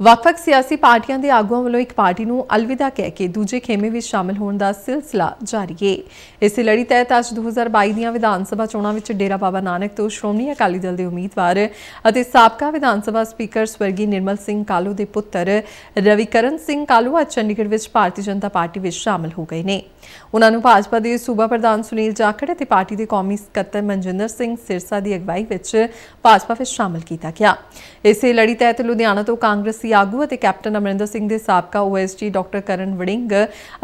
ਵੱਖ-ਵੱਖ ਸਿਆਸੀ ਪਾਰਟੀਆਂ ਦੇ ਆਗੂਆਂ ਵੱਲੋਂ ਇੱਕ ਪਾਰਟੀ ਨੂੰ ਅਲਵਿਦਾ ਕਹਿ ਕੇ ਦੂਜੇ ਖੇਮੇ ਵਿੱਚ ਸ਼ਾਮਲ ਹੋਣ ਦਾ ਸਿਲਸਿਲਾ ਜਾਰੀ ਹੈ ਇਸੇ ਲੜੀ ਤਹਿਤ ਅੱਜ 2022 ਦੀਆਂ ਵਿਧਾਨ ਸਭਾ ਚੋਣਾਂ ਵਿੱਚ ਡੇਰਾ ਬਾਬਾ ਨਾਨਕ ਤੋਂ ਸ਼੍ਰੋਮਣੀ ਅਕਾਲੀ ਦਲ ਦੇ ਉਮੀਦਵਾਰ ਅਤੇ ਸਾਬਕਾ ਵਿਧਾਨ ਸਭਾ ਸਪੀਕਰ ਸਵਰਗੀ ਨਿਰਮਲ ਸਿੰਘ ਕਾਲੂ ਦੇ ਪੁੱਤਰ ਰਵੀਕਰਨ ਸਿੰਘ ਕਾਲੂ ਅੱਜ ਚੰਡੀਗੜ੍ਹ ਵਿੱਚ ਭਾਰਤੀ ਜਨਤਾ ਪਾਰਟੀ ਵਿੱਚ ਸ਼ਾਮਲ ਹੋ ਗਏ ਨੇ। ਉਹਨਾਂ ਨੂੰ ਭਾਜਪਾ ਦੇ ਸੂਬਾ ਪ੍ਰਧਾਨ ਸੁਨੀਲ ਜਾਖੜ ਅਤੇ ਪਾਰਟੀ ਦੇ ਕੌਮੀ ਸਕੱਤਰ ਮਨਜਿੰਦਰ ਸਿੰਘ ਸਿਰਸਾ ਦੀ ਅਗਵਾਈ ਵਿੱਚ ਭਾਜਪਾ ਵਿੱਚ ਸ਼ਾਮਲ ਕੀਤਾ ਗਿਆ। ਇਸੇ ਲੜੀ ਤਹਿਤ ਲੁਧਿਆਣਾ ਤੋਂ ਕਾਂਗਰਸੀ ਆਗੂ ਅਤੇ ਕੈਪਟਨ ਅਮਰਿੰਦਰ ਸਿੰਘ ਦੇ ਸਾਬਕਾ ਓਐਸਜੀ ਡਾਕਟਰ ਕਰਨ ਵੜਿੰਗ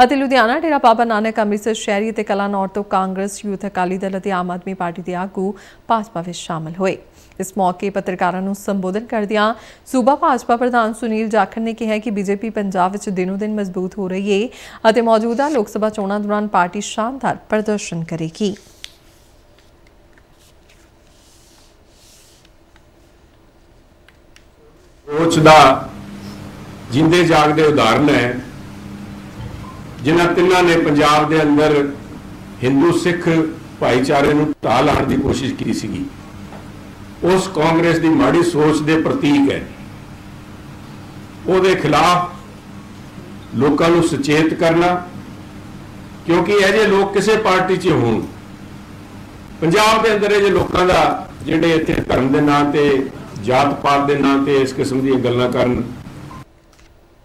ਅਤੇ ਲੁਧਿਆਣਾ ਡੇਰਾ ਬਾਬਾ ਨਾਨਕ ਅੰਮ੍ਰਿਤਸਰ ਸ਼ਹਿਰੀ ਅਤੇ ਕਲਾਨੌਰ ਤੋਂ ਕਾਂਗਰਸ, ਯੂਥ ਅਕਾਲੀ ਦਲ ਅਤੇ ਆਮ ਆਦਮੀ ਪਾਰਟੀ ਦੇ ਆਗੂ ਭਾਜਪਾ ਵਿੱਚ ਸ਼ਾਮਲ ਹੋਏ। ਇਸ ਮੌਕੇ ਪੱਤਰਕਾਰਾਂ ਨੂੰ ਸੰਬੋਧਨ ਕਰਦਿਆਂ ਸੂਬਾ ਭਾਜਪਾ ਪ੍ਰਧਾਨ ਸੁਨੀਲ ਜਾਖੜ ਨੇ ਕਿਹਾ ਕਿ ਬੀਜੇਪੀ ਪੰਜਾਬ ਵਿੱਚ ਦਿਨੋ-ਦਿਨ ਮਜ਼ਬੂਤ ਹੋ ਰਹੀ ਹੈ ਅਤੇ ਮੌਜੂਦਾ ਲੋਕ ਸਭਾ ਚੋਣਾਂ ਦੌਰਾਨ ਪਾਰਟੀ ਸ਼ਾਨਦਾਰ ਪ੍ਰਦਰਸ਼ਨ ਕਰੇਗੀ। ਸੋਚ ਦਾ ਜਿੰਦੇ ਜਾਗਦੇ ਉਦਾਹਰਨ ਹੈ, ਜਿਨ੍ਹਾਂ ਤਿੰਨਾਂ ਨੇ ਪੰਜਾਬ ਦੇ ਅੰਦਰ ਹਿੰਦੂ ਸਿੱਖ ਭਾਈਚਾਰੇ ਨੂੰ ਢਾਹ ਲਾਉਣ ਦੀ ਕੋਸ਼ਿਸ਼ ਕੀਤੀ ਸੀਗੀ। ਉਸ ਕਾਂਗਰਸ ਦੀ ਮਾੜੀ ਸੋਚ ਦੇ ਪ੍ਰਤੀਕ ਹੈ। ਉਹਦੇ ਖਿਲਾਫ ਲੋਕਾਂ ਨੂੰ ਸੁਚੇਤ ਕਰਨਾ, ਕਿਉਂਕਿ ਇਹ ਜੇ ਲੋਕ ਕਿਸੇ ਪਾਰਟੀ 'ਚ ਹੋਣ। ਪੰਜਾਬ ਦੇ ਅੰਦਰ ਇਹ ਜੇ ਲੋਕਾਂ ਦਾ ਜਿਹੜੇ ਇੱਥੇ ਧਰਮ ਦੇ ਨਾਂ ਤੇ ਜਾਤ ਪਾਤ ਦੇ ਨਾਂ ਤੇ ਇਸ ਕਿਸਮ ਦੀਆਂ ਗੱਲਾਂ ਕਰਨ